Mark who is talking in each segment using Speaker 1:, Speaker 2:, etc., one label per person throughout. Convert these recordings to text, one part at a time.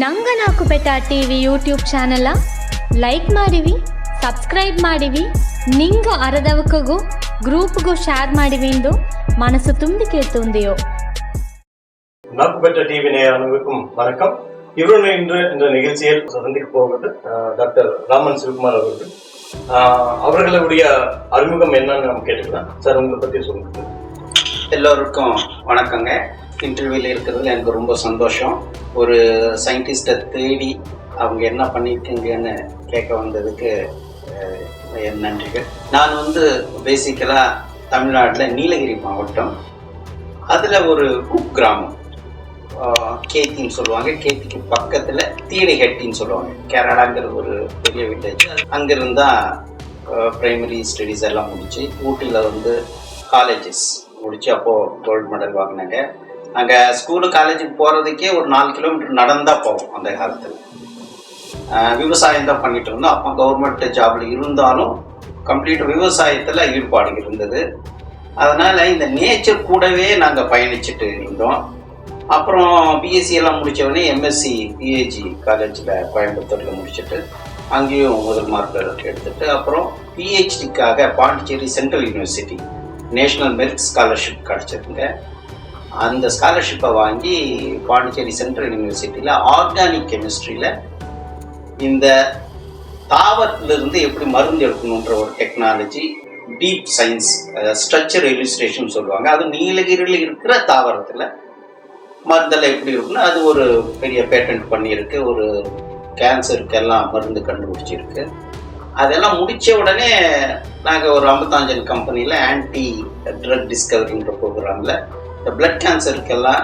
Speaker 1: ನಂಗ ನಾಕು ಬೆಟ್ಟ ಟಿವಿ ಯೂಟ್ಯೂಬ್ ಚಾನಲ ಲೈಕ್ ಮಾಡಿವಿ ಸಬ್ಸ್ಕ್ರೈಬ್ ಮಾಡಿವಿ ನಿಂಗ ಅರದವಕಗೂ ಗ್ರೂಪ್ಗೂ ಶೇರ್ ಮಾಡಿವಿ ಎಂದು ಮನಸ್ಸು ತುಂಬಿ ಕೇಳ್ತುಂದೆಯೋ
Speaker 2: நாக்கு பெற்ற டிவி நேயர்களுக்கும் வணக்கம் இவருடன் இன்று இந்த நிகழ்ச்சியில் சந்திக்க போவது அஹ், டாக்டர் ராமன் சிவகுமார் அவர்கள் அஹ், அவர்களுடைய அறிமுகம் என்னன்னு நம்ம கேட்டுக்கலாம் சார் உங்களை பத்தி சொல்லுங்க
Speaker 3: எல்லோருக்கும் வணக்கங்க இன்டர்வியூவில் இருக்கிறதுல எனக்கு ரொம்ப சந்தோஷம். ஒரு சயின்டிஸ்ட்டை தேடி அவங்க என்ன பண்ணியிருக்கீங்கன்னு கேட்க வந்ததுக்கு என் நன்றிகள். நான் வந்து பேசிக்கலாக தமிழ்நாட்டில் நீலகிரி மாவட்டம். அதில் ஒரு குக் கிராமம். கேத்தின்னு சொல்லுவாங்க. கேத்திக்கு பக்கத்தில் தீடைகட்டின்னு சொல்லுவாங்க. கேரளாங்கிற ஒரு பெரிய வில்லேஜ் அங்கிருந்து ப்ரைமரி ஸ்டடீஸ் எல்லாம் முடிச்சு ஊட்டியில் வந்து காலேஜஸ் முடிச்சு அப்போது கோல்டு மெடல் வாங்கினாங்க. அங்கே ஸ்கூலு காலேஜுக்கு போகிறதுக்கே ஒரு நாலு கிலோமீட்டர் நடந்தால் போவோம் அந்த காலத்தில். விவசாயம் தான் பண்ணிட்டு இருந்தோம். அப்போ கவர்மெண்ட் ஜாபில் இருந்தாலும் கம்ப்ளீட் விவசாயத்தில் ஈடுபாடு இருந்தது. அதனால் இந்த நேச்சர் கூடவே நாங்கள் பயணிச்சுட்டு இருந்தோம். அப்புறம் பிஎஸ்சி எல்லாம் முடித்தவொடனே எம்எஸ்சி பிஏஜி காலேஜில் கோயம்புத்தூரில் முடிச்சுட்டு அங்கேயும் முதல் மார்க் எடுத்துட்டு அப்புறம் பிஹெச்டிக்காக Pondicherry central university national merit scholarship கிடச்சிருங்க அந்த ஸ்காலர்ஷிப்பை வாங்கி பாண்டிச்சேரி சென்ட்ரல் யூனிவர்சிட்டியில் ஆர்கானிக் கெமிஸ்ட்ரியில் இந்த தாவரத்திலிருந்து எப்படி மருந்து எடுக்கணுன்ற ஒரு technology deep science structure illustration சொல்லுவாங்க. அது நீலகிரியில் இருக்கிற தாவரத்தில் மருந்தெல்லாம் எப்படி இருக்குன்னு அது ஒரு பெரிய பேட்டன்ட் பண்ணியிருக்கு. ஒரு கேன்சருக்கெல்லாம் மருந்து கண்டுபிடிச்சிருக்கு. அதெல்லாம் முடித்த உடனே நாங்கள் ஒரு அம்பத்தாஞ்சன் கம்பெனியில் ஆன்டி ட்ரக் டிஸ்கவரின்ற ப்ரோக்ராமில் இந்த பிளட் கேன்சருக்கெல்லாம்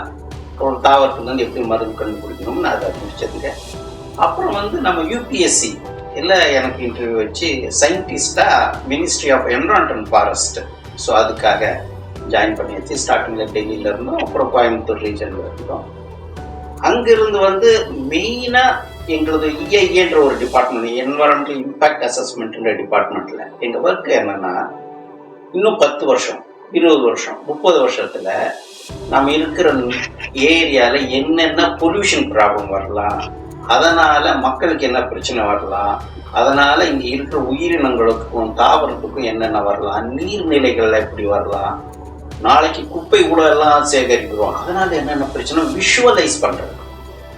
Speaker 3: ஒரு தாவரத்துலேருந்து எப்படி மருந்து கண்டுபிடிக்கணும்னு அதை முடிச்சதுங்க அப்புறம் வந்து நம்ம யூபிஎஸ்சி இல்லை எனக்கு இன்டர்வியூ வச்சு சயின்டிஸ்டாக ministry of environment and forest so அதுக்காக ஜாயின் பண்ணியாச்சு. ஸ்டார்டிங்கில் டெல்லியில் இருந்தோம். அப்புறம் கோயம்புத்தூர் ரீஜனில் இருந்தோம். அங்கிருந்து வந்து மெயினாக எங்களது இஐஏன்ற ஒரு டிபார்ட்மெண்ட் என்வரான்மெண்டல் இம்பாக்ட் அசஸ்மெண்ட்ன்ற டிபார்ட்மெண்ட்டில் எங்கள் ஒர்க் என்னென்னா இன்னும் பத்து வருஷம் இருபது வருஷம் முப்பது வருஷத்தில் நம்ம இருக்கிற ஏரியாவில் என்னென்ன பொல்யூஷன் ப்ராப்ளம் வரலாம் அதனால் மக்களுக்கு என்ன பிரச்சனை வரலாம் அதனால் இங்கே இருக்கிற உயிரினங்களுக்கும் தாவரத்துக்கும் என்னென்ன வரலாம் நீர்நிலைகள்ல எப்படி வரலாம் நாளைக்கு குப்பை கூட எல்லாம் சேகரிக்கிறோம் அதனால என்னென்ன பிரச்சனை விஷுவலைஸ் பண்றது.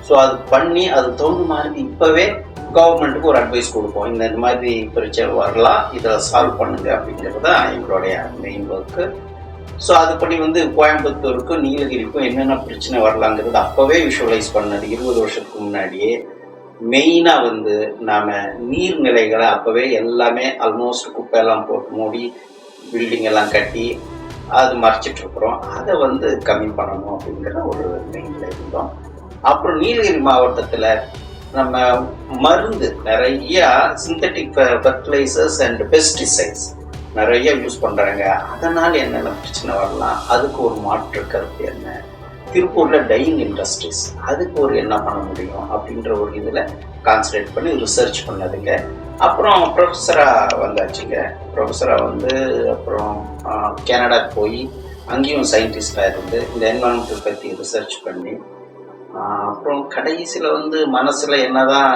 Speaker 3: ஸோ அது பண்ணி அது தகுந்த மாதிரி இப்போவே கவர்மெண்ட்டுக்கு ஒரு அட்வைஸ் கொடுப்போம். இந்த இந்த மாதிரி பிரச்சனை வரலாம் இதை சால்வ் பண்ணுங்க அப்படிங்கிறது தான் எங்களுடைய மெயின் ஒர்க்கு ஸோ அதுபடி வந்து கோயம்புத்தூருக்கும் நீலகிரிக்கும் என்னென்ன பிரச்சனை வரலாங்கிறது அப்போவே விஷுவலைஸ் பண்ணது. இருபது வருஷத்துக்கு முன்னாடியே மெயினாக வந்து நாம் நீர்நிலைகளை அப்போவே எல்லாமே ஆல்மோஸ்ட் குப்பையெல்லாம் போட்டு மூடி பில்டிங் எல்லாம் கட்டி அது மறைச்சிட்ருக்குறோம் அதை வந்து கம்மி பண்ணணும் அப்படிங்கிற ஒரு மெயினில் இருந்தோம். அப்புறம் நீலகிரி மாவட்டத்தில் நம்ம மருந்து நிறைய சிந்தட்டிக் ஃபர்டிலைசர்ஸ் அண்ட் பெஸ்டிசைட்ஸ் நிறைய யூஸ் பண்ணுறாங்க அதனால் என்னென்ன பிரச்சனை வரலாம்? அதுக்கு ஒரு மாற்று கருத்து என்ன? திருப்பூரில் டையிங் இண்டஸ்ட்ரீஸ் அதுக்கு ஒரு என்ன பண்ண முடியும்? அப்படின்ற ஒரு இதில் கான்சன்ட்ரேட் பண்ணி ரிசர்ச் பண்ணதுங்க. அப்புறம் ப்ரொஃபஸராக வந்தாச்சுங்க. ப்ரொஃபஸராக வந்து அப்புறம் கனடா போய் அங்கேயும் சயின்டிஸ்டாக இருந்து இந்த என்வரன்மெண்டல் பற்றி ரிசர்ச் பண்ணி அப்புறம் கடைசியில் வந்து மனசில் என்னதான்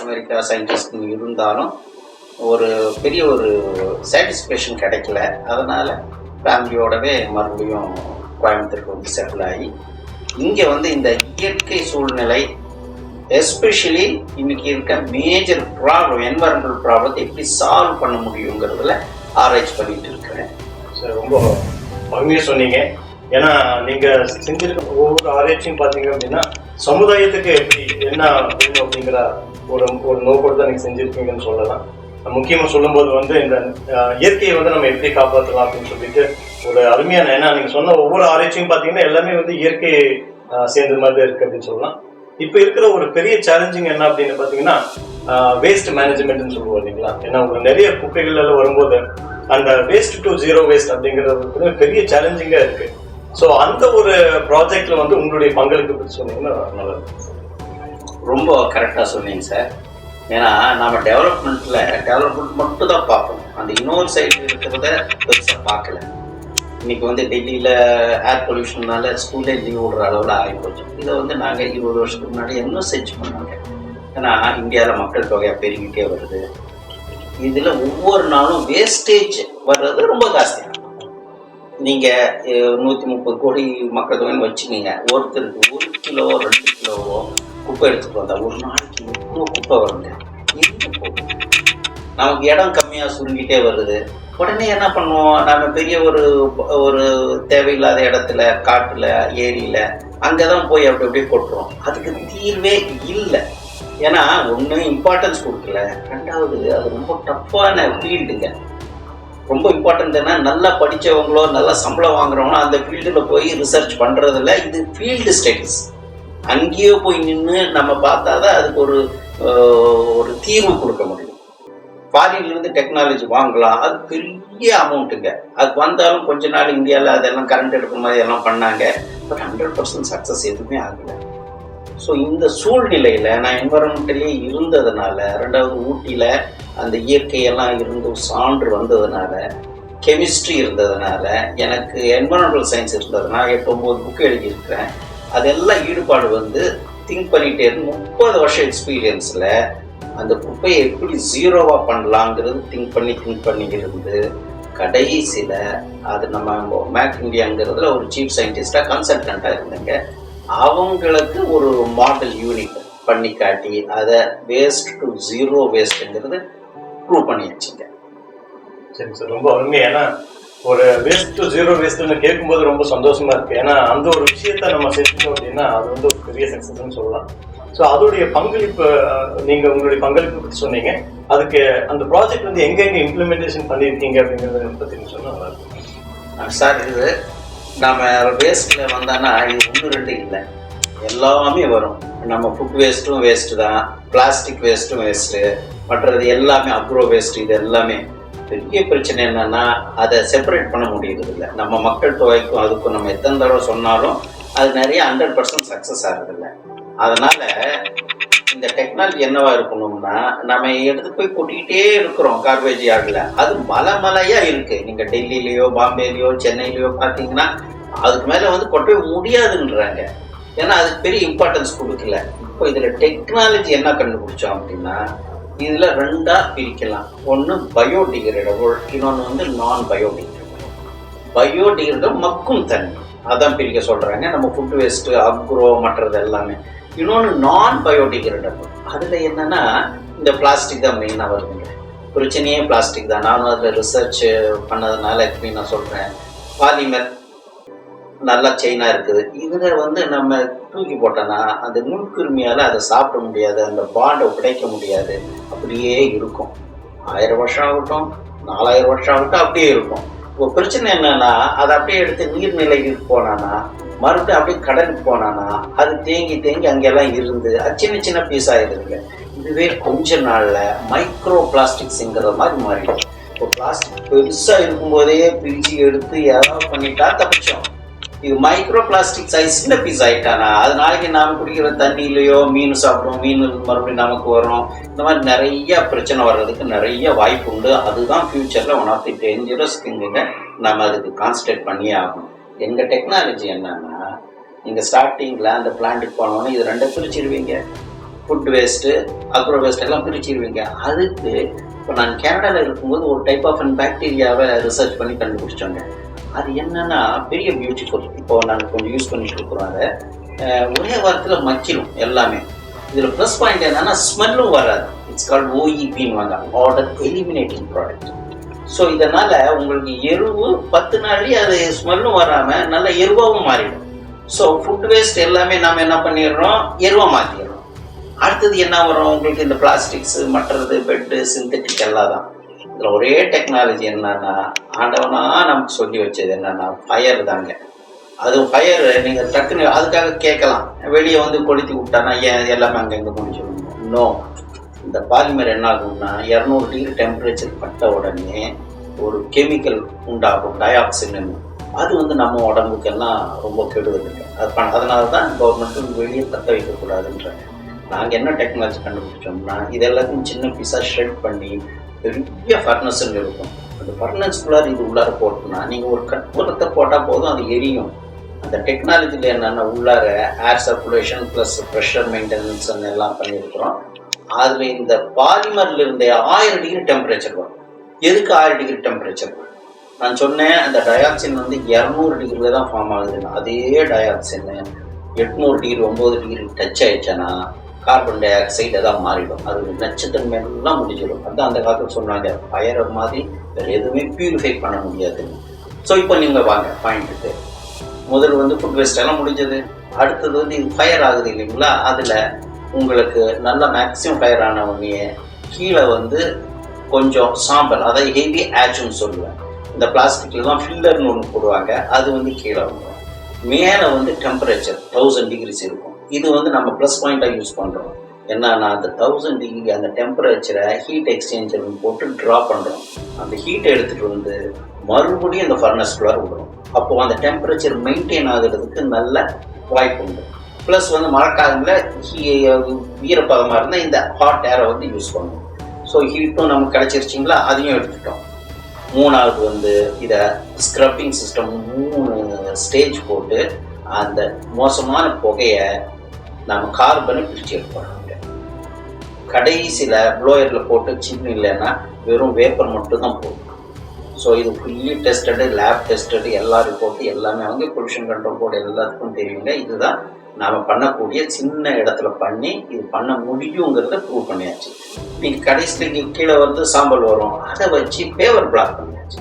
Speaker 3: அமெரிக்கா சயின்டிஸ்ட் இருந்தாலும் ஒரு பெரிய ஒரு சாட்டிஸ்ஃபேக்ஷன் கிடைக்கல. அதனால் ஃபேமிலியோடவே மறுபடியும் கோயம்புத்தூருக்கு வந்து செட்டில் ஆகி இங்கே வந்து இந்த இயற்கை சூழ்நிலை எஸ்பெஷலி இன்னைக்கு இருக்க மேஜர் ப்ராப்ளம் என்வரன்மெண்டல் ப்ராப்ளத்தை எப்படி சால்வ் பண்ண முடியுங்கிறதுல ஆராய்ச்சி பண்ணிட்டு இருக்கிறேன்.
Speaker 2: சார் ரொம்ப அருமையாக சொன்னீங்க. ஏன்னா நீங்க செஞ்சிருக்க ஒவ்வொரு ஆராய்ச்சியும் பார்த்தீங்க அப்படின்னா சமுதாயத்துக்கு எப்படி என்ன வேணும் அப்படிங்கிற ஒரு ஒரு நோக்கோடு தான் நீங்க செஞ்சிருக்கீங்கன்னு சொல்லலாம். முக்கியமா சொல்லும்போது வந்து இந்த இயற்கையை வந்து நம்ம எப்படி காப்பாற்றலாம் அப்படின்னு சொல்லிட்டு ஒரு அருமையான ஏன்னா நீங்க சொன்ன ஒவ்வொரு ஆராய்ச்சியும் பாத்தீங்கன்னா எல்லாமே வந்து இயற்கை சேர்ந்த மாதிரி தான் இருக்கு அப்படின்னு சொல்லலாம். இப்போ இருக்கிற ஒரு பெரிய சேலஞ்சிங் என்ன அப்படின்னு பார்த்தீங்கன்னா வேஸ்ட் மேனேஜ்மெண்ட்னு சொல்லுவோம் இல்லைங்களா? ஏன்னா உங்களுக்கு நிறைய குப்பைகள் எல்லாம் வரும்போது அந்த வேஸ்ட் டு ஜீரோ வேஸ்ட் அப்படிங்கிறது பெரிய சேலஞ்சிங்காக இருக்கு. ஸோ அந்த ஒரு ப்ராஜெக்ட்ல வந்து உங்களுடைய பங்களிப்பு பற்றி சொன்னீங்கன்னா நல்லா
Speaker 3: ரொம்ப கரெக்டாக சொன்னீங்க சார் ஏன்னா நம்ம டெவலப்மெண்ட்டில் டெவலப்மெண்ட் மட்டும் தான் பார்ப்போம். அந்த இன்னொரு சைடு இருக்கிறத பெருசாக பார்க்கல. இன்னைக்கு வந்து டெல்லியில் ஏர் பொல்யூஷன்னால ஸ்கூலே லீவ் விடுற அளவில் ஆகிப்போச்சு இதை வந்து நாங்கள் இருபது வருஷத்துக்கு முன்னாடி இன்னும் சர்ச் பண்ணாங்க? ஏன்னா இந்தியாவில் மக்கள் தொகையாக பெருகிட்டே வருது. இதில் ஒவ்வொரு நாளும் வேஸ்டேஜ் வர்றது ரொம்ப ஜாஸ்தி. நீங்கள் நூற்றி முப்பது கோடி மக்கள் தொகைன்னு வச்சுக்கோங்க. ஒருத்தருக்கு ஒரு கிலோ ரெண்டு கிலோவோ குப்பை எடுத்துட்டு வந்தா ஒரு நாளைக்கு எவ்வளோ குப்பை வருங்க? எங்கே போகும் நமக்கு இடம் கம்மியாக சுருங்கிட்டே வருது. உடனே என்ன பண்ணுவோம்? நம்ம பெரிய ஒரு ஒரு தேவையில்லாத இடத்துல காட்டுல ஏரியில அங்கதான் போய் அப்படி அப்படியே கொட்டுறோம். அதுக்கு தீர்வே இல்லை. ஏன்னா ஒன்று இம்பார்ட்டன்ஸ் கொடுக்கல. ரெண்டாவது அது ரொம்ப டஃப்பான ஃபீல்டுங்க ரொம்ப இம்பார்ட்டன்ட் என்ன நல்லா படித்தவங்களோ நல்லா சம்பளம் வாங்குறவங்களோ அந்த ஃபீல்டில் போய் ரிசர்ச் பண்ணுறதில்ல இது ஃபீல்டு ஸ்டடிஸ் அங்கேயோ போய் நின்று நம்ம பார்த்தா தான் அதுக்கு ஒரு ஒரு தீர்வு கொடுக்க முடியும். ஃபாரின்லேருந்து டெக்னாலஜி வாங்கலாம். அது பெரிய அமௌண்ட்டுங்க அது வந்தாலும் கொஞ்ச நாள் இந்தியாவில் அதெல்லாம் கரண்ட் எடுக்கிற மாதிரி எல்லாம் பண்ணாங்க. பட் ஹண்ட்ரட் பர்சன்ட் சக்ஸஸ் எதுவுமே ஆகலை. ஸோ இந்த சூழ்நிலையில் நான் என்வரன்மெண்ட்லேயே இருந்ததுனால ரெண்டாவது ஊட்டியில் அந்த இயற்கையெல்லாம் இருந்து சான்று வந்ததுனால கெமிஸ்ட்ரி இருந்ததுனால எனக்கு என்வரன்மெண்டல் சயின்ஸ் இருந்ததுனால எட்டு ஒம்பது புக்கு எழுதியிருக்கிறேன். அதெல்லாம் ஈடுபாடு வந்து திங்க் பண்ணிகிட்டே இருந்து முப்பது வருஷம் எக்ஸ்பீரியன்ஸில் அந்த குப்பையை எப்படி ஜீரோவாக பண்ணலாங்கிறது திங்க் பண்ணி திங்க் பண்ணி இருந்து கடைசியில் அது நம்ம மேக் இந்தியாங்கிறதுல ஒரு சீஃப் சயின்டிஸ்டாக கன்சல்டண்ட்டாக இருந்தேங்க. அவங்களுக்கு ஒரு மாடல் யூனிட் பண்ணி காட்டி அதை வேஸ்ட் டு ஜீரோ வேஸ்ட்டுங்கிறது ப்ரூவ் பண்ணி வச்சுங்க.
Speaker 2: சரி சார் ரொம்ப அருமை. ஏன்னா ஒரு வேஸ்ட் டு ஜீரோ வேஸ்ட்னு கேட்கும்போது ரொம்ப சந்தோஷமா இருக்கு. ஏன்னா அந்த ஒரு விஷயத்த நம்ம செஞ்சோம் அப்படின்னா அது வந்து ஒரு பெரிய சக்சஸ்ன்னு சொல்லலாம். ஸோ அதோடைய பங்களிப்பு நீங்க உங்களுடைய பங்களிப்பு பற்றி சொன்னீங்க. அதுக்கு அந்த ப்ராஜெக்ட் வந்து எங்கெங்க இம்ப்ளிமெண்டேஷன் பண்ணியிருக்கீங்க அப்படிங்கிறத பத்தி நீங்க சொன்னா நல்லா இருக்கும்.
Speaker 3: சார் இது நம்ம வேஸ்ட்டில் வந்தோன்னா இது ஒன்று ரெண்டு இல்லை. எல்லாமே வரும். நம்ம ஃபுட் வேஸ்ட்டும் வேஸ்ட்டு தான். பிளாஸ்டிக் வேஸ்ட்டும் வேஸ்ட்டு மற்றது எல்லாமே அக்ரோ வேஸ்ட் இது எல்லாமே. பெரிய பிரச்சனை என்னன்னா அதை செப்பரேட் பண்ண முடியுது இல்லை நம்ம மக்கள் தொகைக்கும் அதுக்கும் நம்ம எத்தனை தடவை சொன்னாலும் அது நிறைய ஹண்ட்ரட் பர்சன்ட் சக்ஸஸ் ஆகுறதில்ல. அதனால இந்த டெக்னாலஜி என்னவா இருக்கணும்னா நம்ம எடுத்து போய் கொட்டிக்கிட்டே இருக்கிறோம் கார்பேஜ் யார்டில் அது மலை மலையா இருக்கு. நீங்க டெல்லியிலயோ பாம்பேலயோ சென்னையிலயோ பார்த்தீங்கன்னா அதுக்கு மேல வந்து கொட்டவே முடியாதுன்றாங்க. ஏன்னா அதுக்கு பெரிய இம்பார்ட்டன்ஸ் கொடுக்கல. இப்போ இதுல டெக்னாலஜி என்ன கண்டுபிடிச்சோம் அப்படின்னா இதுல ரெண்டா பிரிக்கலாம். ஒன்று பயோடிகிரேடபுள் இன்னொன்று வந்து நான் பயோடிகிரேடபுள் பயோடிகிரேடபுள் மக்கும் தன்மை. அதான் பிரிக்க சொல்றாங்க. நம்ம ஃபுட் வேஸ்ட்டு அக்ரோ மற்றது எல்லாமே இன்னொன்று நான் பயோடிகிரேடபிள் அதில் என்னன்னா இந்த பிளாஸ்டிக் தான் மெயினாக வருதுங்க. பிரச்சனையே பிளாஸ்டிக் தான். நானும் அதில் ரிசர்ச் பண்ணதுனால எப்படி நான் சொல்கிறேன் பாலிமர் நல்லா செயினாக இருக்குது. இதுல வந்து நம்ம தூக்கி போட்டோன்னா அந்த நுண்கிருமியால் அதை சாப்பிட முடியாது அந்த பாண்டை உடைக்க முடியாது. அப்படியே இருக்கும். ஆயிரம் வருஷம் ஆகட்டும் நாலாயிரம் வருஷம் ஆகட்டும் அப்படியே இருக்கும். இப்போ பிரச்சனை என்னன்னா அதை அப்படியே எடுத்து நீர்நிலைக்கு போனான்னா மறுபடியும் அப்படியே கடலுக்கு போனானா அது தேங்கி தேங்கி அங்கெல்லாம் இருந்து அது சின்ன சின்ன பீஸ் ஆகிடுதுங்க இதுவே கொஞ்ச நாளில் மைக்ரோ பிளாஸ்டிக்ஸ்ங்கிற மாதிரி மாறிடும் இப்போ பிளாஸ்டிக் பெருசாக இருக்கும்போதே பிரிச்சு எடுத்து ஏதாவது பண்ணிட்டா தப்பிச்சோம். இது மைக்ரோ பிளாஸ்டிக் சைஸ் சின்ன பீஸ் ஆகிட்டானா அது நாளைக்கு நாம் குடிக்கிற தண்ணியிலையோ மீன் சாப்பிட்றோம் மீன் மறுபடியும் நமக்கு வரும் இந்த மாதிரி நிறைய பிரச்சனை வர்றதுக்கு நிறைய வாய்ப்பு உண்டு. அதுதான் ஃபியூச்சரில் ஒன் ஆஃப் தி டேஞ்சரஸ் திங்குங்க நம்ம அதுக்கு கான்சன்ட்ரேட் பண்ணியே ஆகணும். எங்கள் டெக்னாலஜி என்னன்னா நீங்கள் ஸ்டார்டிங்கில் அந்த பிளான்ட்டுக்கு போனோன்னா இது ரெண்டை பிரிச்சிருவீங்க. ஃபுட் வேஸ்ட்டு அக்ரோ வேஸ்ட் எல்லாம் பிரிச்சிருவீங்க. அதுக்கு இப்போ நான் கேனடாவில் இருக்கும்போது ஒரு டைப் ஆஃப் அண்ட் பாக்டீரியாவை ரிசர்ச் பண்ணி கண்டுபிடிச்சோங்க. அது என்னென்னா பெரிய பியூட்டிஃபுல் இப்போ நாங்கள் கொஞ்சம் யூஸ் பண்ணிட்டு இருக்கிறோம் அதை. ஒரே வாரத்தில் மக்கிடும் எல்லாமே. இதில் ப்ளஸ் பாயிண்ட் என்னன்னா ஸ்மெல்லும் வராது. இட்ஸ் கால்ட் ஓஇபின்னு வாங்க ஆர்டர் எலிமினேட்டிங் ப்ராடக்ட் ஸோ இதனால் உங்களுக்கு எருவு பத்து நாள்லேயே அது ஸ்மெல்லும் வராமல் நல்ல எருவாகவும் மாறிடும். ஸோ ஃபுட் வேஸ்ட் எல்லாமே நாம் என்ன பண்ணிடுறோம்? எருவா மாற்றிடுறோம் அடுத்தது என்ன வரும்? உங்களுக்கு இந்த பிளாஸ்டிக்ஸு மற்றது பெட்டு சிந்தட்டிக் எல்லாம் தான் இதில் ஒரே டெக்னாலஜி என்னன்னா ஆண்டவனா நமக்கு சொல்லி வச்சது என்னன்னா ஃபயர் தாங்க. அது ஃபயர் நீங்கள் டக்குன்னு அதுக்காக கேட்கலாம். வெளியே வந்து கொளுத்தி விட்டானா ஏன் எல்லாமே அங்கங்கே முடிஞ்சிடும் நோ இந்த பாலிமர் என்ன ஆகும்னா இரநூறு டிகிரி டெம்பரேச்சர் பட்ட உடனே ஒரு கெமிக்கல் உண்டாகும் டயாக்சின் அது வந்து நம்ம உடம்புக்கெல்லாம் ரொம்ப கெடுதல் அது அதனால தான் கவர்மெண்ட்டும் வெளியே தக்க வைக்கக்கூடாதுன்றாங்க நாங்கள் என்ன டெக்னாலஜி கண்டுபிடிச்சோம்னா இது எல்லாத்தையும் சின்ன பீஸாக ஷ்ரெட் பண்ணி பெரிய ஃபர்னஸ்ன்னு இருக்கும். அந்த ஃபர்னஸ்குள்ளார் இது உள்ளார போட்டோம்னா நீங்கள் ஒரு கற்பூரத்தை போட்டால் போதும் அது எரியும். அந்த டெக்னாலஜியில் என்னென்ன உள்ளார air circulation plus pressure maintenance எல்லாம் பண்ணியிருக்கிறோம். அதில் இந்த பாலிமர்ல இருந்த ஆயிரம் டிகிரி டெம்பரேச்சர் வரும். எதுக்கு ஆயிரம் டிகிரி டெம்பரேச்சர் வரும் நான் சொன்னேன் அந்த டயாக்சின் வந்து இரநூறு டிகிரியில் தான் ஃபார்ம் ஆகுதுன்னு அதே டயாக்சின் எட்நூறு டிகிரி ஒம்பது டிகிரி டச் ஆயிடுச்சுன்னா கார்பன் டை ஆக்சைடு தான் மாறிடும். அது நச்சுத்தன்மையெல்லாம் முடிஞ்சிடும். அதுதான் அந்த காலத்தில் சொன்னாங்க. ஃபயரை மாதிரி வேறு எதுவுமே பியூரிஃபை பண்ண முடியாதுன்னு ஸோ இப்போ நீங்கள் வாங்க பாயிண்ட்டுக்கு முதல் வந்து ஃபுட் வேஸ்ட் எல்லாம் முடிஞ்சது. அடுத்தது வந்து இது ஃபயர் ஆகுது இல்லைங்களா? அதில் உங்களுக்கு நல்ல மேக்ஸிமம் ஃபயர் ஆன உடனே கீழே வந்து கொஞ்சம் சாம்பல் அதாவது ஹெவி ஆச்சுன்னு சொல்லுவேன் இந்த பிளாஸ்டிக்கில் தான் ஃபில்லர்னு ஒன்று போடுவாங்க. அது வந்து கீழே வந்துடும் மேலே வந்து டெம்பரேச்சர் தௌசண்ட் டிகிரிஸ் இருக்கும். இது வந்து நம்ம ப்ளஸ் பாயிண்ட்டாக யூஸ் பண்ணுறோம் என்னன்னா அந்த தௌசண்ட் டிகிரி அந்த டெம்பரேச்சரை ஹீட் எக்ஸ்சேஞ்சர் போட்டு ட்ரா பண்ணுறோம் அந்த ஹீட்டை எடுத்துகிட்டு வந்து மறுபடியும் அந்த ஃபர்னஸ்குள்ளார விடுறோம். அப்போ அந்த டெம்பரேச்சர் மெயின்டைன் ஆகுறதுக்கு நல்ல வாய்ப்பு உண்டு. ப்ளஸ் வந்து மழைக்காலங்களில் ஈரப்பதமாக இருந்தால் இந்த ஹாட் ஏரை வந்து யூஸ் பண்ணுவோம். ஸோ ஹீட்டும் நமக்கு கிடச்சிருச்சிங்களா? அதையும் எடுத்துட்டோம் மூணாவது வந்து இதை ஸ்க்ரப்பிங் சிஸ்டம் மூணு ஸ்டேஜ் போட்டு அந்த மோசமான புகையை நம்ம கார்பனை பிரித்து எடுப்போம் கடைசியில் ப்ளோயரில் போட்டு சின்ன இல்லைன்னா வெறும் வேப்பர் மட்டும் தான் போகும் ஸோ இது ஃபுல்லி டெஸ்டடு லேப் டெஸ்டடு எல்லா ரிப்போர்ட்டு எல்லாமே வந்து பொல்யூஷன் கண்ட்ரோல் போர்டு எல்லாத்துக்கும் தெரியுங்க. இதுதான் நாம் பண்ணக்கூடிய சின்ன இடத்துல பண்ணி இது பண்ண முடியுங்கிறத ப்ரூவ் பண்ணியாச்சு. நீங்கள் கடைசியில் இங்கே கீழே வந்து சாம்பல் வரும். அதை வச்சு பேவர் பிளாக் பண்ணியாச்சு.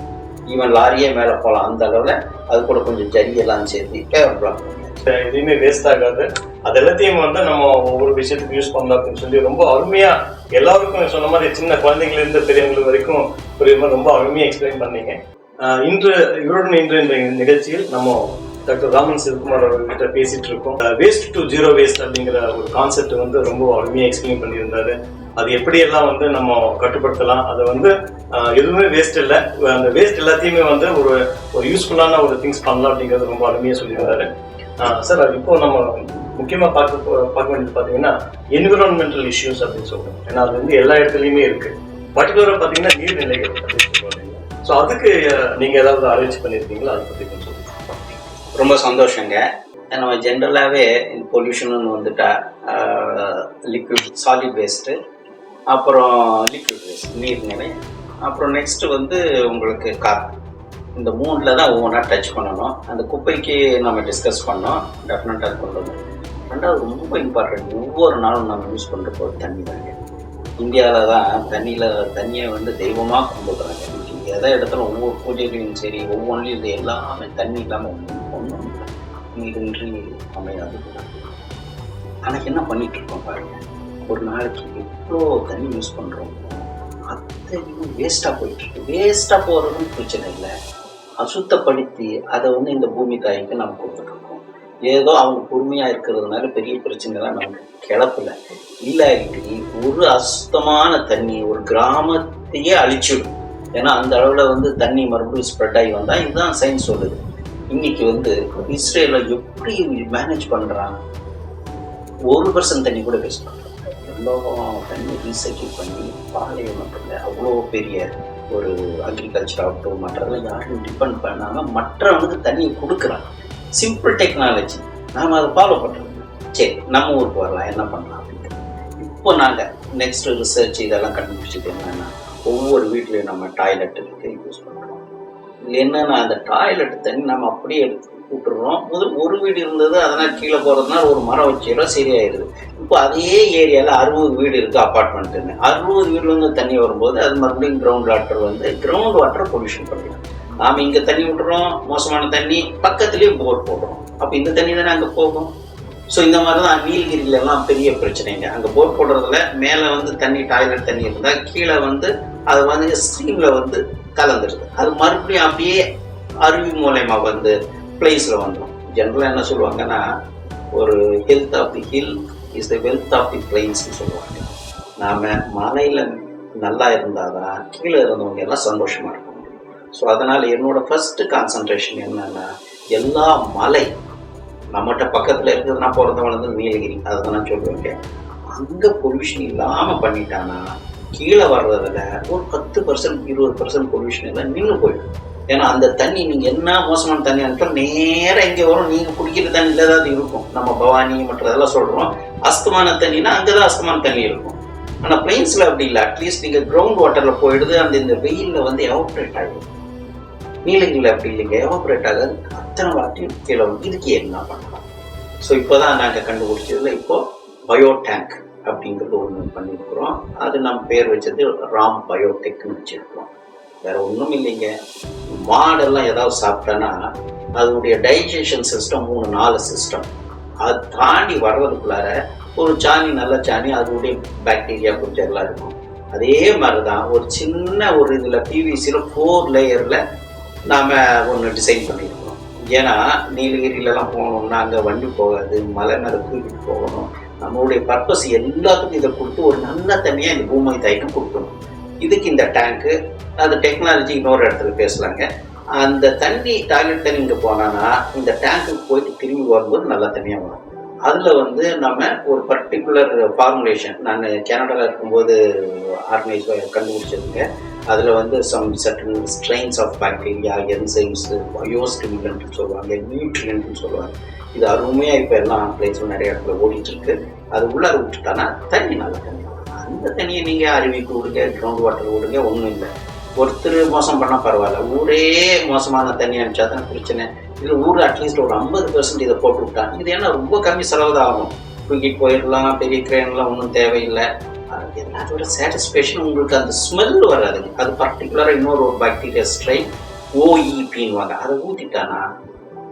Speaker 3: ஈவன் லாரியே மேலே போகலாம் அந்த அளவில் அது கூட கொஞ்சம் ஜரியெல்லாம் சேர்த்து பேவர் பிளாக் பண்ணியாச்சு.
Speaker 2: எதுவுமே வேஸ்ட் ஆகாது. அது எல்லாத்தையும் வந்து நம்ம ஒவ்வொரு விஷயத்துக்கு யூஸ் பண்ணலாம் அப்படின்னு சொல்லி ரொம்ப அருமையா எல்லாருக்கும் சொன்ன மாதிரி சின்ன குழந்தைங்கலேருந்து பெரியவங்களுக்கு வரைக்கும் ஒரு மாதிரி ரொம்ப அருமையாக எக்ஸ்பிளைன் பண்ணீங்க. இன்று இவருடன் இன்று இந்த நிகழ்ச்சியில் நம்ம டாக்டர் ராமன் சிவகுமார் அவர்கிட்ட பேசிட்டு இருக்கோம். வேஸ்ட் டு ஜீரோ வேஸ்ட் அப்படிங்கிற ஒரு கான்செப்ட் வந்து ரொம்ப அருமையாக எக்ஸ்பிளைன் பண்ணியிருந்தாரு. அது எப்படியெல்லாம் வந்து நம்ம கட்டுப்படுத்தலாம்? அதை வந்து எதுவுமே வேஸ்ட் இல்லை. அந்த வேஸ்ட் எல்லாத்தையுமே வந்து ஒரு ஒரு யூஸ்ஃபுல்லான ஒரு திங்ஸ் பண்ணலாம் அப்படிங்கிறது ரொம்ப அருமையாக சொல்லியிருந்தாரு. சார் அது இப்போ நம்ம முக்கியமாக பார்க்க பார்க்க வேண்டியது பார்த்தீங்கன்னா என்விரான்மெண்டல் இஷ்யூஸ் அப்படின்னு சொல்லுவோம் ஏன்னா அது வந்து எல்லா இடத்துலையுமே இருக்கு. பர்டிகுலராக பார்த்தீங்கன்னா நீர்நிலைகள் அப்படின்னு சொல்லுவாங்க ஸோ அதுக்கு நீங்கள் ஏதாவது அரேஞ்ச் பண்ணியிருக்கீங்களா? அதை பற்றி
Speaker 3: ரொம்ப சந்தோஷங்க. நம்ம ஜென்ரலாகவே பொல்யூஷன் வந்துட்டா லிக்விட் சாலிட் வேஸ்ட்டு அப்புறம் லிக்விட் வேஸ்ட் நீர்நிலை அப்புறம் நெக்ஸ்ட் வந்து உங்களுக்கு காற்று இந்த மூணில் தான் ஒவ்வொன்றா டச் பண்ணணும். அந்த குப்பைக்கு நம்ம டிஸ்கஸ் பண்ணோம். டெஃபினட்டாக கொண்டு வந்தோம். ரெண்டாவது ரொம்ப இம்பார்ட்டன்ட் ஒவ்வொரு நாளும் நம்ம யூஸ் பண்ணுற போது தண்ணி தாங்க. இந்தியாவில் தான் தண்ணியில் தண்ணியை வந்து தெய்வமாக கும்பிடுறாங்க எதை இடத்துல ஒவ்வொரு பூஜைகளையும் சரி ஒவ்வொன்றிலும் இது எல்லாமே தண்ணி இல்லாமல் ஒன்றும் நீரின்றி அமையாது. ஆனால் என்ன பண்ணிட்டு இருக்கோம் பாருங்க. ஒரு நாளைக்கு எவ்வளோ தண்ணி யூஸ் பண்ணுறோம் அத்தனையும் வேஸ்ட்டாக போயிட்டு இருக்கு. வேஸ்ட்டாக போகிறதும் பிரச்சனை இல்லை. அசுத்தப்படுத்தி அதை வந்து இந்த பூமி தாய்க்கு நம்ம கொடுத்துட்ருக்கோம் ஏதோ அவங்க பொறுமையாக இருக்கிறதுனால பெரிய பிரச்சனைலாம் நமக்கு கிளப்பல. இல்லாட்டி ஒரு அசுத்தமான தண்ணி ஒரு கிராமத்தையே அழிச்சிடும். ஏன்னா அந்த அளவில் வந்து தண்ணி மறுபடியும் ஸ்ப்ரெட் ஆகி வந்தால் இதுதான் சயின்ஸ் சொல்லுது. இன்னைக்கு வந்து இஸ்ரேலில் எப்படி மேனேஜ் பண்ணுறாங்க ஒரு பர்சன்ட் தண்ணி கூட வேஸ்ட் பண்ணுறாங்க எல்லோரும் தண்ணி ரீசைக்கிள் பண்ணி பாலைவனத்தில் அவ்வளோ பெரிய ஒரு அக்ரிகல்ச்சர் ஆகட்டும் மற்றதெல்லாம் யாரும் டிபெண்ட் பண்ணாமல் மற்றவனுக்கு தண்ணியை கொடுக்குறாங்க. சிம்பிள் டெக்னாலஜி நாம் அதை ஃபாலோ பண்ணுறோம் சரி நம்ம ஊருக்கு வரலாம். என்ன பண்ணலாம் அப்படின்ட்டு. இப்போ நாங்கள் நெக்ஸ்ட் ரிசர்ச் இதெல்லாம் கண்டுபிடிச்சது என்னன்னா ஒவ்வொரு வீட்லேயும் நம்ம டாய்லெட் யூஸ் பண்ணுறோம் இதில் என்னன்னா அந்த டாய்லெட் தண்ணி நம்ம அப்படியே எடுத்து விட்டுறோம் முதல் ஒரு வீடு இருந்தது அதனால் கீழே போகிறதுனால ஒரு மரம் வச்சிடும் சரியாயிருது. இப்போ அதே ஏரியாவில் அறுபது வீடு இருக்குது அப்பார்ட்மெண்ட்டுன்னு அறுபது வீடுலேருந்து தண்ணி வரும்போது அது மறுபடியும் கிரவுண்ட் வாட்டர் வந்து கிரவுண்ட் வாட்டர் பொல்யூஷன் பண்ணலாம் நாம் இங்கே தண்ணி விட்டுறோம் மோசமான தண்ணி பக்கத்துலேயே போர் போடுறோம். அப்போ இந்த தண்ணி தானே அங்கே போகும்? ஸோ இந்த மாதிரி தான் நீலகிரியிலலாம் பெரிய பிரச்சனைங்க. அங்கே போர் போடுறதுல மேலே வந்து தண்ணி டாய்லெட் தண்ணி இருந்தால் கீழே வந்து அது வந்து ஸ்ட்ரீமில் வந்து கலந்துருது. அது மறுபடியும் அப்படியே அருவி மூலயமா வந்து பிளேஸில் வந்துடும் ஜென்ரலாக என்ன சொல்லுவாங்கன்னா ஒரு health of the hill is the wealth of the பிளெயின்ஸ்னு சொல்லுவாங்க. நாம் மலையில் நல்லா இருந்தால் தான் கீழே இருந்தவங்க எல்லாம் சந்தோஷமாக இருக்கும் ஸோ அதனால் என்னோடய ஃபஸ்ட்டு கான்சன்ட்ரேஷன் என்னென்னா எல்லா மலை நம்மகிட்ட பக்கத்தில் இருக்கிறது நான் பிறந்த வளர்ந்து நீலகிரி. அதை தான் நான் சொல்லுவேன் அங்கே பொல்யூஷன் இல்லாமல் பண்ணிட்டானா கீழே வர்றதுல ஒரு பத்து பர்சன்ட் இருபது பர்சன்ட் பொல்யூஷன் எல்லாம் நின்று போயிடும். ஏன்னா அந்த தண்ணி நீங்கள் என்ன மோசமான தண்ணி அனுப்பிட்டோம் நேராக இங்கே வரும். நீங்கள் குடிக்கிற தண்ணியில தான் அது இருக்கும். நம்ம பவானி மற்றதெல்லாம் சொல்கிறோம் அஸ்தமான தண்ணினா அங்கதான் அஸ்தமான தண்ணி இருக்கும். ஆனால் பிளெயின்ஸில் அப்படி இல்லை. அட்லீஸ்ட் நீங்கள் கிரவுண்ட் வாட்டரில் போயிடுது அந்த இந்த வெயிலில் வந்து எவாப்ரேட் ஆகும் நீலகிரியில் அப்படி இல்லைங்க. எவாப்ரேட் ஆகாது. அத்தனை வாட்டியும் கீழே இதுக்கு என்ன பண்ணலாம்? ஸோ இப்போ தான் நாங்கள் கண்டுபிடிச்சதுல இப்போது பயோ டேங்க் அப்படிங்கிறது ஒன்று பண்ணியிருக்கிறோம் அது நம்ம பேர் வச்சது ராம் பயோடெக்னு வச்சிருக்கிறோம். வேற ஒன்றும் இல்லைங்க. மாடெல்லாம் ஏதாவது சாப்பிட்டேன்னா அதனுடைய டைஜஷன் சிஸ்டம் மூணு நாலு சிஸ்டம் அது தாண்டி வர்றதுக்குள்ளார ஒரு சாணி நல்ல சாணி அதனுடைய பாக்டீரியா கொஞ்சம் இருக்கும். அதே மாதிரி தான் ஒரு சின்ன ஒரு இதில் பிவிசியில் ஃபோர் லேயரில் நாம் ஒன்று டிசைன் பண்ணியிருக்கிறோம் ஏன்னா நீலகிரியிலலாம் போகணும்னா அங்கே வண்டி போகாது மலை மேலே தூக்கிட்டு போகணும். நம்மளுடைய பர்பஸ் எல்லாத்துக்கும் இதை கொடுத்து ஒரு நல்ல தண்ணியாக இந்த பூமி தாய்க்கும் கொடுக்கணும். இதுக்கு இந்த டேங்க்கு அந்த டெக்னாலஜி இன்னொரு இடத்துல பேசலாங்க. அந்த தண்ணி டாய்லெட் தண்ணி இங்கே போனான்னா இந்த டேங்க்குக்கு போயிட்டு திரும்பி வரும்போது நல்ல தண்ணியாக வரும். அதில் வந்து நம்ம ஒரு பர்டிகுலர் ஃபார்முலேஷன் நான் கனடாவில் இருக்கும்போது ஆர்கனைஸ் கண்டுபிடிச்சிருக்கேன். அதில் வந்து some certain strains of bacteria enzymes பயோஸ்டிமுலன்ட்னு சொல்லுவாங்க நியூட்ரியன்ட்னு சொல்லுவாங்க. இது அருமையாக இப்போ எல்லாம் பிளேஸும் நிறைய இடத்துல ஓடிட்டு இருக்கு. அது உள்ளார விட்டுட்டானா தண்ணி நல்லா தண்ணி அந்த தண்ணியை நீங்கள் அருவிக்கு விடுங்க கிரவுண்ட் வாட்டர் விடுங்க ஒன்றும் இல்லை. ஒருத்தர் மோசம் பண்ணால் பரவாயில்ல. ஊரே மோசமான தண்ணி அனுப்பிச்சா தான் பிரச்சனை. இதில் ஊர் அட்லீஸ்ட் ஒரு ஐம்பது பெர்சன்ட் இதை போட்டு விட்டாங்க இது ஏன்னா ரொம்ப கம்மி செலவு தான் ஆகும். தூக்கி போயிடலாம் பெரிய கிரேன்லாம் ஒன்றும் தேவையில்லை. அது அதோட சாட்டிஸ்ஃபேக்ஷன் உங்களுக்கு அந்த ஸ்மெல் வராதுங்க அது பர்டிகுலராக இன்னொரு ஒரு பாக்டீரியா ஸ்ட்ரைன் ஓஇபின்வாங்க அதை ஊற்றிட்டானா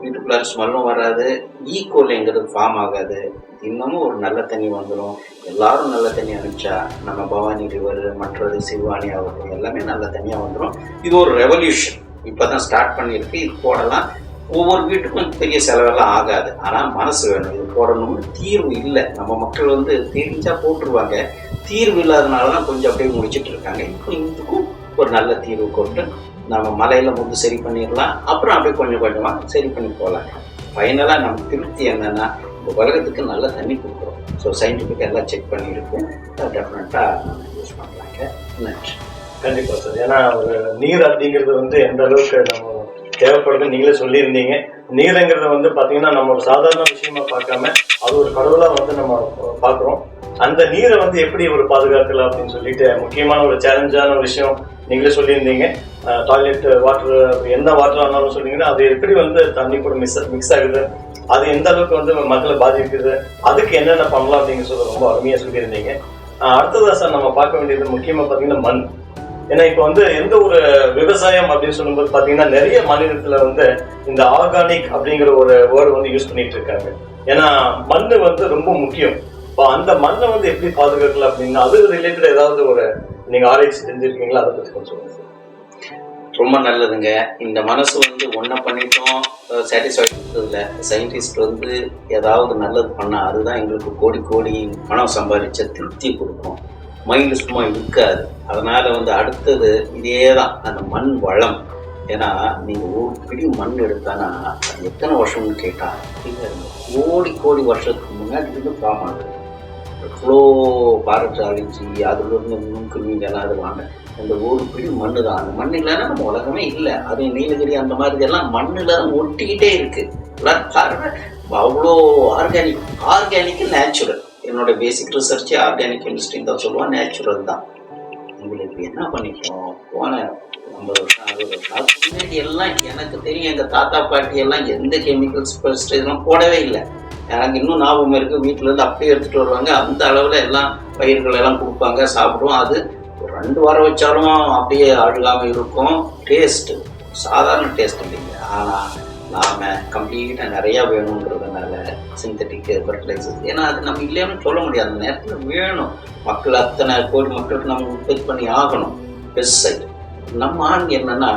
Speaker 3: வீட்டுக்குள்ளார ஸ்மெல்லும் வராது. E. ஈக்குவலைங்கிறது ஃபார்ம் ஆகாது. இன்னமும் ஒரு நல்ல தண்ணி வந்துடும் எல்லாரும் நல்ல தண்ணி அனுப்பிச்சா நம்ம பவானி ரிவர் மற்றது சிவானி ஆகட்டும் எல்லாமே நல்ல தண்ணியாக வந்துடும் இது ஒரு ரெவல்யூஷன் இப்போ தான் ஸ்டார்ட் பண்ணியிருக்கு. இது போடலாம். ஒவ்வொரு வீட்டுக்கும் பெரிய செலவெல்லாம் ஆகாது. ஆனால் மனசு வேணும். இது போடணும்னு தீர்வு இல்லை. நம்ம மக்கள் வந்து தெரிஞ்சா போட்டுருவாங்க. தீர்வு இல்லாதனால தான் கொஞ்சம் அப்படியே முடிச்சுட்டு இருக்காங்க. இப்போ இதுக்கும் ஒரு நல்ல தீர்வு கொண்டு நம்ம மலையில் வந்து சரி பண்ணிடலாம். அப்புறம் அப்படியே கொஞ்சம் கொஞ்சமாக சரி பண்ணி போகலாம் ஃபைனலாக நம்ம திருப்தி என்னென்னா இந்த உலகத்துக்கு நல்ல தண்ணி கொடுக்குறோம். ஸோ சயின்டிஃபிக் எல்லாம் செக் பண்ணியிருக்கோம். டெஃபினட்டாக நம்ம யூஸ் பண்ணலாங்க. நன்றி.
Speaker 2: கண்டிப்பாக சார். ஏன்னா ஒரு நீர் அப்படிங்கிறது வந்து எந்த அளவுக்கு நம்ம தேவைப்படுதுன்னு நீங்களே சொல்லியிருந்தீங்க. நீருங்கிறத வந்து பாத்தீங்கன்னா நம்ம ஒரு சாதாரண விஷயமா பார்க்காம அது ஒரு கடவுளா வந்து நம்ம பார்க்குறோம். அந்த நீரை வந்து எப்படி ஒரு பாதுகாக்கலாம் அப்படின்னு சொல்லிட்டு முக்கியமான ஒரு சேலஞ்சான ஒரு விஷயம் நீங்களே சொல்லியிருந்தீங்க. டாய்லெட் வாட்டர் எந்த வாட்டர் ஆனாலும் சொன்னீங்கன்னா அது எப்படி வந்து தண்ணி கூட மிஸ் மிக்ஸ் ஆகுது அது எந்த அளவுக்கு வந்து மக்களை பாதிக்குது அதுக்கு என்னென்ன பண்ணலாம் அப்படிங்கிற ரொம்ப அருமையா சொல்லியிருந்தீங்க. அடுத்ததாக சார் நம்ம பார்க்க வேண்டியது முக்கியமா பாத்தீங்கன்னா மண். ஏன்னா இப்போ வந்து எந்த ஒரு விவசாயம் அப்படின்னு சொல்லும்போது பார்த்தீங்கன்னா நிறைய மாநிலத்தில் வந்து இந்த ஆர்கானிக் அப்படிங்கிற ஒரு வேர்டு வந்து யூஸ் பண்ணிட்டு இருக்காங்க. ஏன்னா மண்ணு வந்து ரொம்ப முக்கியம். இப்போ அந்த மண்ணை வந்து எப்படி பாதுகாக்கலாம் அப்படின்னா அது ரிலேட்டட் ஏதாவது ஒரு நீங்க ஆராய்ச்சி செஞ்சிருக்கீங்களா அதை பத்தி கொஞ்சம் சொல்லுங்க.
Speaker 3: ரொம்ப நல்லதுங்க. இந்த மனசு வந்து ஒன்றை பண்ணிட்டோம் சாட்டிஸ்ஃபைட் இல்லை சயின்டிஸ்ட் வந்து ஏதாவது நல்லது பண்ணால் அதுதான் எங்களுக்கு கோடி கோடி பணம் சம்பாதிச்ச திருப்தி கொடுக்கும். மைண்டு சும்மா இருக்காது. அதனால் வந்து அடுத்தது இதே தான் அந்த மண் வளம். ஏன்னா நீங்கள் ஒரு பிடி மண் எடுத்தானா எத்தனை வருஷம்னு கேட்டால் இல்லை கோடி கோடி வருஷத்துக்கு முன்னாடி இருந்து ஃபார்ம் ஆகுது எவ்வளோ பாரட் அழிஞ்சி அதுல இருந்து எல்லாம் அது வாங்க. அந்த ஒரு பிடி மண்ணு தான் அந்த மண் இல்லைன்னா நம்ம உலகமே இல்லை. அது நீலகிரி அந்த மாதிரி எல்லாம் மண்ணில் தான் ஒட்டிக்கிட்டே இருக்குது எல்லாம் அவ்வளோ ஆர்கானிக் ஆர்கானிக் நேச்சுரல் என்னோட பேசிக் ரிசர்ச்சே ஆர்கானிக் கெமிஸ்ட்ரின்னு தான் சொல்லுவான். நேச்சுரல் தான். உங்களுக்கு என்ன பண்ணிக்கணும் போன ஐம்பது வருஷம் அறுபது வருஷம் முன்னாடி எல்லாம் எனக்கு தெரியும் எங்கள் தாத்தா பாட்டி எல்லாம் எந்த கெமிக்கல்ஸ் பெஸ்டிசைட்லாம் போடவே இல்லை. எனக்கு இன்னும் ஞாபகம் இருக்கு. வீட்டுல இருந்து அப்படியே எடுத்துட்டு வருவாங்க. அந்த அளவுல எல்லாம் பயிர்கள் எல்லாம் கொடுப்பாங்க சாப்பிடுவோம். அது ரெண்டு வாரம் வச்சாலும் அப்படியே அழுகாம இருக்கும். டேஸ்ட் சாதாரண டேஸ்ட் இல்லைங்க. ஆனா நாம கம்ப்ளீட்டா நிறைய வேணுங்கிறதுனால சிந்தட்டிக் ஃபர்டிலைசர்ஸ் ஏன்னா அது நம்ம இல்லைன்னு சொல்ல முடியாது. அந்த நேரத்தில் வேணும். மக்கள் அத்தனை கோடி மக்களுக்கு நம்ம உற்பத்தி பண்ணி ஆகணும். பெஸ்ட் நம்ம ஆண் என்னன்னா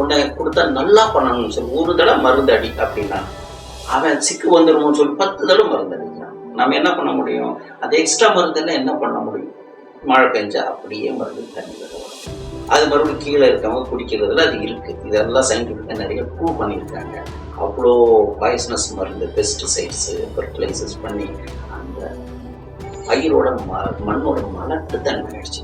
Speaker 3: உன்னை கொடுத்தா நல்லா பண்ணணும்னு சொல்லி ஒரு தடவை மருந்து அடி அப்படின்னா அவன் சிக்கு வந்துருமோன்னு சொல்லி பத்து தடவை மருந்து அடிக்கிறான். நம்ம என்ன பண்ண முடியும்? அது எக்ஸ்ட்ரா மருந்துன்னா என்ன பண்ண முடியும்? மழை பெஞ்சா அப்படியே மருந்து தண்ணி வரும். அது மறுபடியும் கீழே இருக்கவங்க குடிக்கிறதுல அது இருக்குது இதெல்லாம் சயின்டிஃபிக்காக நிறைய ப்ரூவ் பண்ணியிருக்காங்க. அவ்வளோ பாய்ஸ்னஸ் மருந்து பெஸ்டிசைட்ஸு ஃபர்டிலைசர்ஸ் பண்ணி அந்த பயிரோட ம மண்ணோட மலட்டு தன்மை ஆயிடுச்சு.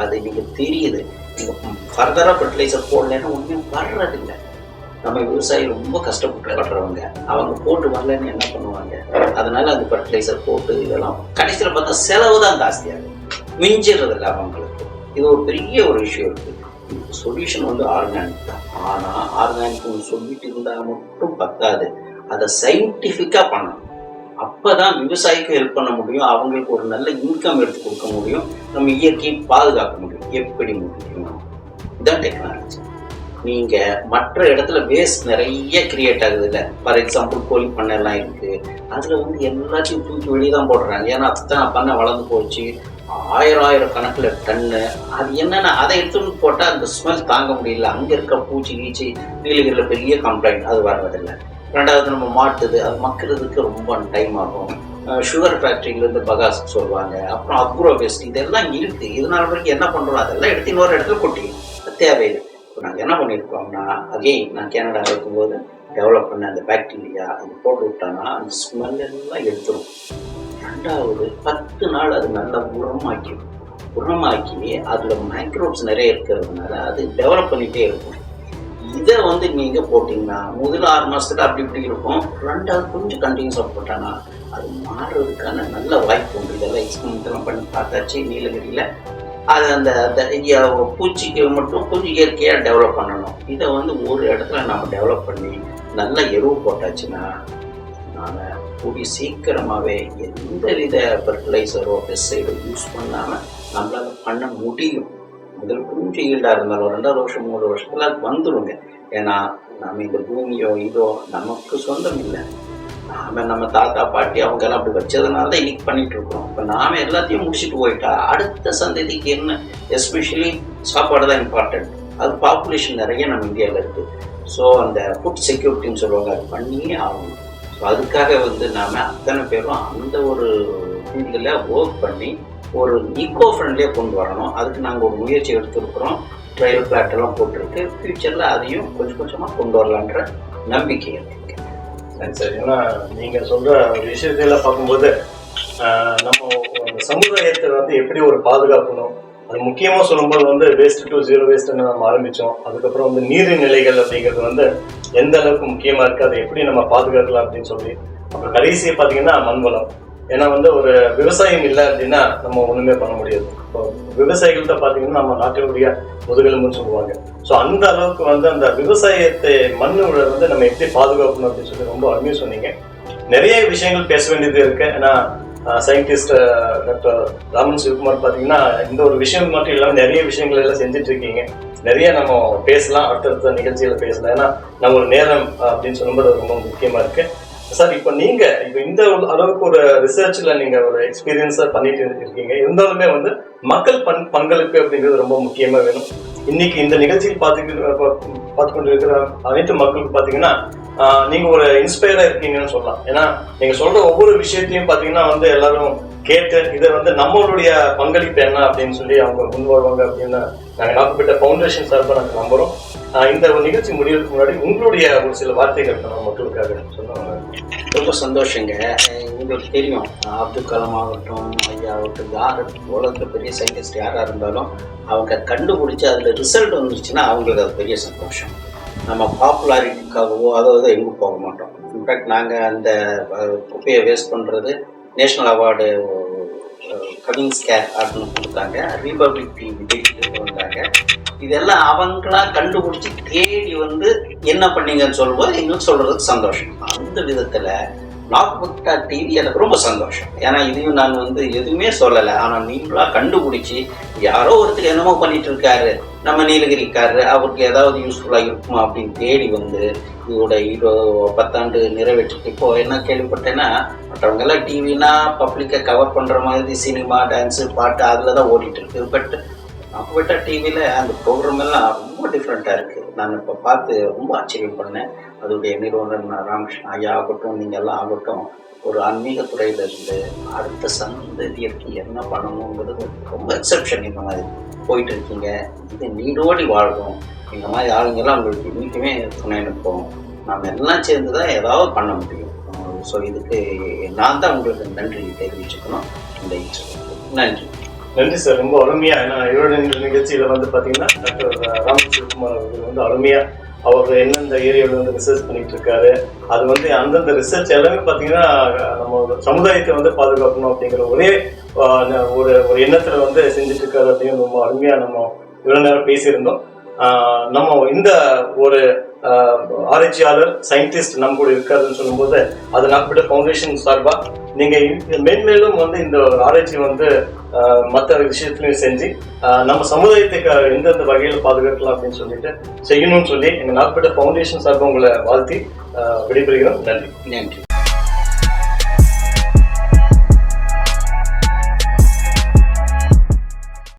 Speaker 3: அது நீங்கள் தெரியுது. நீங்கள் ஃபர்தராக ஃபர்டிலைசர் போடலைன்னா ஒன்றும் வர்றதில்லை. நம்ம விவசாயி ரொம்ப கஷ்டப்பட்டு படுறவங்க அவங்க போட்டு வரலன்னு என்ன பண்ணுவாங்க? அதனால அந்த ஃபர்டிலைசர் போட்டு இதெல்லாம் கடைசியில் பார்த்தா செலவு தான் ஜாஸ்தியாகும் மிஞ்சிடுறதில்ல அவங்களுக்கு. இது ஒரு பெரிய ஒரு விஷயம் இருக்குது சொல்யூஷன் வந்து ஆர்கானிக் தான். ஆனால் ஆர்கானிக் சொல்லிட்டு இருந்தால் மட்டும் பத்தாது. அதை சயின்டிஃபிக்காக பண்ணணும். அப்பதான் விவசாயிக்கு ஹெல்ப் பண்ண முடியும். அவங்களுக்கு ஒரு நல்ல இன்கம் எடுத்து கொடுக்க முடியும். நம்ம இயற்கையை பாதுகாக்க முடியும். எப்படி முடியும். இதான் டெக்னாலஜி நீங்க மற்ற இடத்துல வேஸ்ட் நிறைய கிரியேட் ஆகுது இல்லை ஃபார் எக்ஸாம்பிள் கோழி பண்ணை எல்லாம் இருக்கு. அதுல வந்து எல்லாத்தையும் தூக்கி வெளியே தான் போடுறாங்க. ஏன்னா அதுதான் பண்ண வளர்ந்து போச்சு. ஆயிரம் ஆயிரம் கணக்கில் டன்னு அது என்னென்ன அதை எடுத்துன்னு போட்டால் அந்த ஸ்மெல் தாங்க முடியல. அங்கே இருக்க பூச்சி கீச்சி நீலகிரியில் பெரிய கம்ப்ளைண்ட் அது வர்றதில்லை. ரெண்டாவது நம்ம மாட்டுது அது மக்கிறதுக்கு ரொம்ப டைம் ஆகும். சுகர் ஃபேக்ட்ரியிலேருந்து பகாஸ் சொல்லுவாங்க அப்புறம் அக்ரோ வேஸ்ட் இதெல்லாம் இருக்குது இதனால வரைக்கும் என்ன பண்ணுறோம் அதெல்லாம் எடுத்து இன்னொரு இடத்துல கொட்டிக்கணும் தேவையில்லை. இப்போ நாங்கள் என்ன பண்ணியிருக்கோம்னா அகெயின் நான் கேனடா இருக்கும்போது டெவலப் பண்ண அந்த பாக்டீரியா அது போட்டு விட்டோம்னா அந்த ஸ்மெல் எல்லாம் எடுத்துரும். ரெண்டாவது பத்து நாள் அது நல்லா உரமாக்கிடும் உரமாக்கி அதில் மைக்ரோப்ஸ் நிறைய இருக்கிறதுனால அது டெவலப் பண்ணிகிட்டே இருக்கும். இதை வந்து நீங்கள் போட்டிங்கன்னா முதல் ஆறு மாதத்துக்கு அப்படி இப்படி இருக்கும். ரெண்டாவது கொஞ்சம் கண்டினியூஸாக போட்டானா அது மாறுறதுக்கான நல்ல வாய்ப்பு உண்டு. இதெல்லாம் எக்ஸ்பெரிமெண்ட்லாம் பண்ணி பார்த்தாச்சு நீலகிரியில். அது அந்த பூச்சிக்கு மட்டும் கொஞ்சம் இயற்கையாக டெவலப் பண்ணணும். இதை வந்து ஒரு இடத்துல நம்ம டெவலப் பண்ணி நல்ல எருவு போட்டாச்சுன்னா நாம கூடிய சீக்கிரமாகவே எந்த வித ஃபர்டிலைசரோ பெஸ்டைடோ யூஸ் பண்ணாமல் நம்மளால பண்ண முடியும். முதல் கொஞ்சம் ஈல்டாக இருந்தாலும் ரெண்டாவது வருஷம் மூணு வருஷத்தில் அது வந்துருங்க. ஏன்னா நம்ம இந்த பூமியோ இதோ நமக்கு சொந்தம் இல்லை. நாம நம்ம தாத்தா பாட்டி அவங்க எல்லாம் அப்படி வச்சதுனால தான் இன்னைக்கு பண்ணிட்டு இருக்கோம் இப்போ நாம எல்லாத்தையும் முடிச்சுட்டு போயிட்டா அடுத்த சந்ததிக்கு என்ன? எஸ்பெஷலி சாப்பாடு தான் இம்பார்ட்டன்ட் அது பாப்புலேஷன் நிறைய நம்ம இந்தியாவில் இருக்குது ஸோ அந்த ஃபுட் செக்யூரிட்டின்னு சொல்லுவாங்க அது பண்ணியே ஆகணும். ஸோ அதுக்காக வந்து நாம் அத்தனை பேரும் அந்த ஒரு ஃபீல்டில் ஒர்க் பண்ணி ஒரு ஈக்கோ ஃப்ரெண்ட்லியாக கொண்டு வரணும். அதுக்கு நாங்கள் ஒரு முயற்சி எடுத்துருக்குறோம். ட்ரையல் பிளாட் எல்லாம் போட்டிருக்கு. ஃப்யூச்சரில் அதையும் கொஞ்சம் கொஞ்சமாக கொண்டு வரலான்ற நம்பிக்கை இருக்கு.
Speaker 2: சரி சரி. ஏன்னா நீங்கள் சொல்கிற ஒரு விஷயத்தையெல்லாம் பார்க்கும்போது நம்ம சமுதாயத்தை வந்து எப்படி ஒரு பாதுகாக்கணும்? அது முக்கியமாக சொல்லும்போது வந்து வேஸ்ட் டு ஜீரோ வேஸ்ட்னு நம்ம ஆரம்பித்தோம் அதுக்கப்புறம் வந்து நீர்நிலைகள் அப்படிங்கிறது வந்து எந்த அளவுக்கு முக்கியமாக இருக்குது அதை எப்படி நம்ம பாதுகாக்கலாம் அப்படின்னு சொல்லி. அப்புறம் கடைசியை பார்த்தீங்கன்னா மண்வளம் ஏன்னா வந்து ஒரு விவசாயம் இல்லை அப்படின்னா நம்ம ஒன்றுமே பண்ண முடியாது. இப்போ விவசாயிகள்கிட்ட பார்த்தீங்கன்னா நம்ம நாட்டினுடைய முதுகெலும்புன்னு சொல்லுவாங்க. ஸோ அந்த அளவுக்கு வந்து அந்த விவசாயத்தை மண்ணோட வந்து நம்ம எப்படி பாதுகாக்கணும் அப்படின்னு சொல்லி ரொம்ப அருமையாக சொன்னீங்க. நிறைய விஷயங்கள் பேச வேண்டியது இருக்கு. ஏன்னா சயின்டிஸ்ட் டாக்டர் ராமன் சிவகுமார் பார்த்தீங்கன்னா இந்த ஒரு விஷயம் மட்டும் இல்லாமல் நிறைய விஷயங்கள் எல்லாம் செஞ்சுட்டு இருக்கீங்க. நிறைய நம்ம பேசலாம் அடுத்தடுத்த நிகழ்ச்சியில் பேசலாம். ஏன்னா நம்ம நேரம் அப்படின்னு சொல்லும்போது ரொம்ப முக்கியமாக இருக்கு. சார் இப்போ நீங்க இப்போ இந்த அளவுக்கு ஒரு ரிசர்ச்ல நீங்க ஒரு எக்ஸ்பீரியன்ஸா பண்ணிட்டு இருக்கீங்க. இருந்தாலுமே வந்து மக்கள் பண் பங்களிப்பு அப்படிங்கிறது ரொம்ப முக்கியமா வேணும். இன்னைக்கு இந்த நிகழ்ச்சியில் பார்த்துக்கிட்டு பார்த்து கொண்டு இருக்கிற அனைத்து மக்களுக்கு பார்த்தீங்கன்னா நீங்க ஒரு இன்ஸ்பயரா இருக்கீங்கன்னு சொல்லலாம். ஏன்னா நீங்க சொல்ற ஒவ்வொரு விஷயத்தையும் பார்த்தீங்கன்னா வந்து எல்லாரும் கேட்டு இதை வந்து நம்மளுடைய பங்களிப்பு என்ன அப்படின்னு சொல்லி அவங்க முன் வருவாங்க அப்படின்னு நாங்கள் நாகப்பட்ட ஃபவுண்டேஷன் சார்பாக நாங்கள் நம்புறோம். இந்த ஒரு நிகழ்ச்சி முடிவதற்கு முன்னாடி உங்களுடைய ஒரு சில வார்த்தைகள் நம்ம மக்களுக்காக சொன்னாங்க.
Speaker 3: ரொம்ப சந்தோஷங்க. உங்களுக்கு தெரியும். அப்துல் கலாம் ஆகட்டும் ஐயா ஆகட்டும் யார் உலகத்தில் பெரிய சயின்டிஸ்ட் யாராக இருந்தாலும் அவங்க கண்டுபிடிச்சி அதில் ரிசல்ட் வந்துருச்சுன்னா அவங்களுக்கு அது பெரிய சந்தோஷம். நம்ம பாப்புலாரிட்டிக்காகவோ அதாவது எங்கும் போக மாட்டோம். இன்ஃபேக்ட் நாங்கள் அந்த குப்பையை வேஸ்ட் பண்ணுறது நேஷ்னல் அவார்டு கவின்ஸ் கேர் அப்படின்னு கொடுத்தாங்க. ரிபப்ளிக் டிவி வந்தாங்க. இதெல்லாம் அவங்களா கண்டுபிடிச்சி தேடி வந்து என்ன பண்ணீங்கன்னு சொல்லும்போது எங்களுக்கு சொல்கிறதுக்கு சந்தோஷம். அந்த விதத்தில் நாக்புக்டா டிவி எனக்கு ரொம்ப சந்தோஷம். ஏன்னா இதையும் நான் வந்து எதுவுமே சொல்லலை. ஆனால் நீங்களாக கண்டுபிடிச்சி யாரோ ஒருத்தர் என்னமோ பண்ணிட்டு இருக்காரு. நம்ம நீலகிரிக்காரரு அவருக்கு ஏதாவது யூஸ்ஃபுல்லாக இருக்குமா அப்படின்னு தேடி வந்து இதோட இரு பத்தாண்டு நிறைவேற்றிட்டு இப்போ என்ன கேள்விப்பட்டேன்னா மற்றவங்க எல்லாம் டிவினா பப்ளிக்கை கவர் பண்ற மாதிரி சினிமா டான்ஸு பாட்டு அதில் தான் ஓடிட்டு இருக்கு. பட் நம்ம விட்ட டிவியில் அந்த ப்ரோக்ராம் எல்லாம் ரொம்ப டிஃப்ரெண்ட்டாக இருக்குது நான் இப்போ பார்த்து ரொம்ப ஆச்சரியப்பட்டேன் அதோடைய நிறுவனர் ராமகிருஷ்ணன் ஐயா ஆகட்டும் நீங்கள் எல்லாம் ஆகட்டும். ஒரு ஆன்மீக துறையில இருந்து அடுத்த சந்ததியருக்கு என்ன பண்ணணுங்கிறது ரொம்ப எக்ஸப்ஷன் இந்த மாதிரி போயிட்டு இருக்கீங்க. இது நீடோடி வாழ்வோம் இந்த மாதிரி ஆளுங்கெல்லாம் உங்களுக்கு இன்னைக்குமே துணை நிற்போம். நாம் எல்லாம் சேர்ந்து தான் ஏதாவது பண்ண முடியும். ஸோ இதுக்கு நான் தான் உங்களுக்கு நன்றி தெரிவிச்சுக்கணும். இந்த நன்றி.
Speaker 2: நன்றி சார். ரொம்ப அருமையாக ஏன்னா இவரோட நிகழ்ச்சியில் வந்து பார்த்தீங்கன்னா டாக்டர் ராம் அவர்கள் வந்து அருமையாக அவர் எந்தெந்த ஏரியாவில் வந்து ரிசர்ச் பண்ணிட்டு இருக்காரு அது வந்து அந்தந்த ரிசர்ச் எல்லாமே பார்த்தீங்கன்னா நம்ம சமுதாயத்தை வந்து பாதுகாக்கணும் அப்படிங்கிற ஒரே ஒரு ஒரு எண்ணத்துல வந்து செஞ்சுட்டு இருக்காரு அப்படின்னு ரொம்ப அருமையா நம்ம இவ்வளவு நேரம் பேசியிருந்தோம். நம்ம இந்த ஒரு ஆராய்ச்சியாளர் சயின்டிஸ்ட் நம்ம கூட இருக்காருன்னு சொல்லும்போது அது நாக்பட்ட ஃபவுண்டேஷன் சார்பா நீங்க மென்மேலும் மேன்மேலும் வந்து இந்த ஆராய்ச்சி வந்து மற்ற விஷயத்துலையும் செஞ்சு நம்ம சமுதாயத்துக்கு எந்தெந்த வகையில் பாதுகாக்கலாம் அப்படின்னு சொல்லிட்டு செய்யணும்னு சொல்லி எங்க நாக்பட்ட ஃபவுண்டேஷன் சார்பா உங்களை வாழ்த்தி விடைபெறுகிறோம். நன்றி.
Speaker 3: நன்றி.